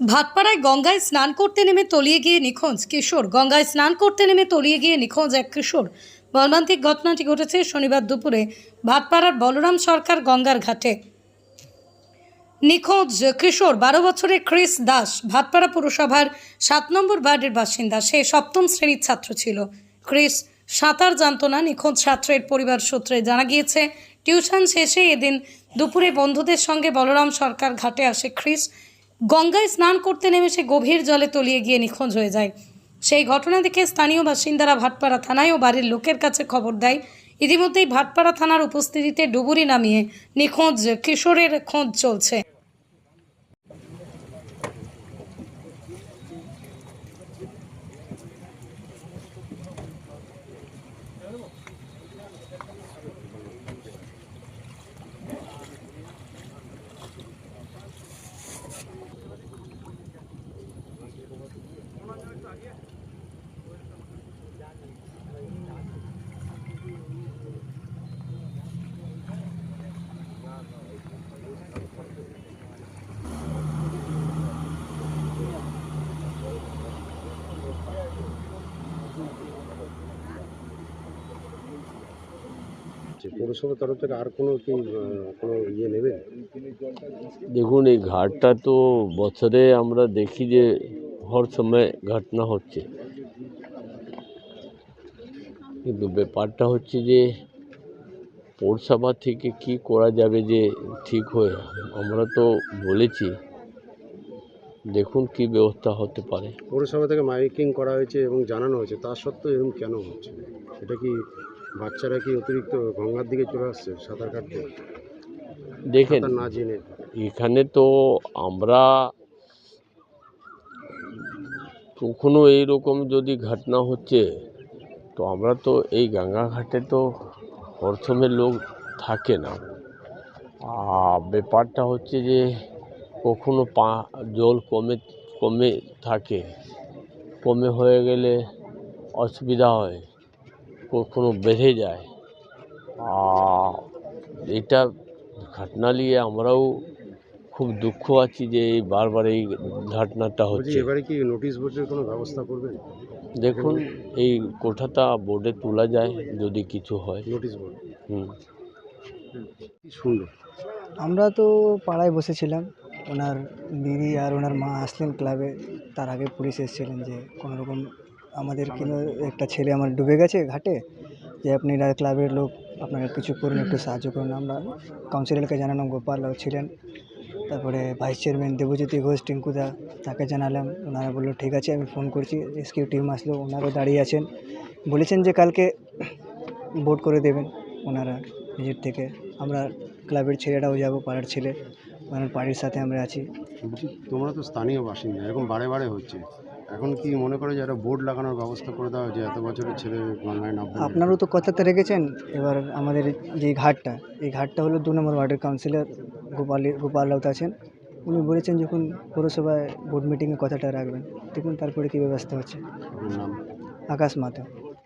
ভাটপাড়ায় গঙ্গায় স্নান করতে নেমে তলিয়ে গিয়ে নিখোঁজ কিশোর। গঙ্গায় স্নান করতে নেমে তলিয়ে গিয়ে নিখোঁজ এক কিশোর। মর্মান্তিক ঘটনাটি ঘটেছে শনিবার দুপুরে ভাটপাড়ার বলরাম সরকার গঙ্গার ঘাটে। নিখোঁজ কিশোর, বারো বছরের ক্রিস দাস, ভাটপাড়া পুরসভার সাত নম্বর বার্ডের বাসিন্দা। সে সপ্তম শ্রেণির ছাত্র ছিল। ক্রিস সাঁতার জানত না, নিখোঁজ ছাত্রের পরিবার সূত্রে জানা গিয়েছে, টিউশন শেষে এদিন দুপুরে বন্ধুদের সঙ্গে বলরাম সরকার ঘাটে আসে ক্রিস গঙ্গায় স্নান করতে নেমে সে গভীর জলে তলিয়ে গিয়ে নিখোঁজ হয়ে যায়। সেই ঘটনা দেখে স্থানীয় বাসিন্দারা ভাটপাড়া থানায় ও বাড়ির লোকের কাছে খবর দেয়। ইতিমধ্যেই ভাটপাড়া থানার উপস্থিতিতে ডুবুরি নামিয়ে নিখোঁজ কিশোরের খোঁজ চলছে। পৌরসভার তরফ থেকে আর কোনো কি কোনো ইয়ে নেবে দেখুন এই ঘাটটা তো বছরে আমরা দেখি যে হর সময় ঘটনা হচ্ছে। কিন্তু ব্যাপারটা হচ্ছে যে পৌরসভা থেকে কি করা যাবে যে ঠিক হয়ে আমরা তো বলেছি। দেখুন কি ব্যবস্থা হতে পারে। পৌরসভা থেকে মাইকিং করা হয়েছে এবং জানানো হয়েছে। তা সত্ত্বেও এরকম কেন হচ্ছে? এটা কি বাচ্চারা কি অতিরিক্ত গঙ্গার দিকে চলে আসছে সাঁতার কাটতে? দেখেন না জেনে। এখানে তো আমরা কখনো এইরকম যদি ঘটনা হচ্ছে তো আমরা তো এই গঙ্গা ঘাটে তো হরসময় লোক থাকে না। আর ব্যাপারটা হচ্ছে যে কখনো পা জল কমে কমে থাকে। কমে হয়ে গেলে অসুবিধা হয়। কখনো বেঁধে যায়। আর এটা ঘটনা নিয়ে আমরাও খুব দুঃখ আছি যে এই বারবার এই ঘটনাটা হচ্ছে। এবারে কি নোটিশ বোর্ডের কোনো ব্যবস্থা করবেন? দেখুন এই কোঠাটা বোর্ডে তোলা যায় যদি কিছু হয়। Notice board. হুম। কি আমরা তো পাড়ায় বসেছিলাম। ওনার দিদি আর ওনার মা আসলেন ক্লাবে। তার আগে পুলিশ এসেছিলেন যে কোনো রকম আমাদের কিন্তু একটা ছেলে আমার ডুবে গেছে ঘাটে যে আপনি ক্লাবের লোক আপনারা কিছু করুন একটু সাহায্য করুন। আমরা কাউন্সিলরকে জানালাম গোপালরাও ছিলেন। তারপরে ভাইস চেয়ারম্যান দেবজ্যোতি ঘোষ টিঙ্কুদা তাকে জানালাম। ওনারা বলল ঠিক আছে আমি ফোন করছি রেস্কিউ টিম আসলো ওনারাও দাঁড়িয়ে আছেন। বলেছেন যে কালকে ভোট করে দেবেন ওনারা নিজের থেকে। আমরা ক্লাবের ছেলেরাও যাব পাড়ার ছেলে। ওনার বাড়ির সাথে আমরা আছি। বলছি তোমরা তো স্থানীয় বাসিন্দা এরকম বারে বারে হচ্ছে। এখন কি মনে করো যে একটা বোর্ড লাগানোর ব্যবস্থা করে দেওয়া যে এত বছরের ছেলে গঙ্গায় নামবে? না? আপনারও তো কথাতে রেখেছেন এবার আমাদের যে ঘাটটা এই ঘাটটা হলো দু নম্বর ওয়ার্ডের কাউন্সিলর গোপাল গোপাল রাউত আছেন। উনি বলেছেন যখন পৌরসভায় বোর্ড মিটিংয়ে কথাটা রাখবেন দেখুন তারপরে কী ব্যবস্থা হচ্ছে? আকাশ মাথা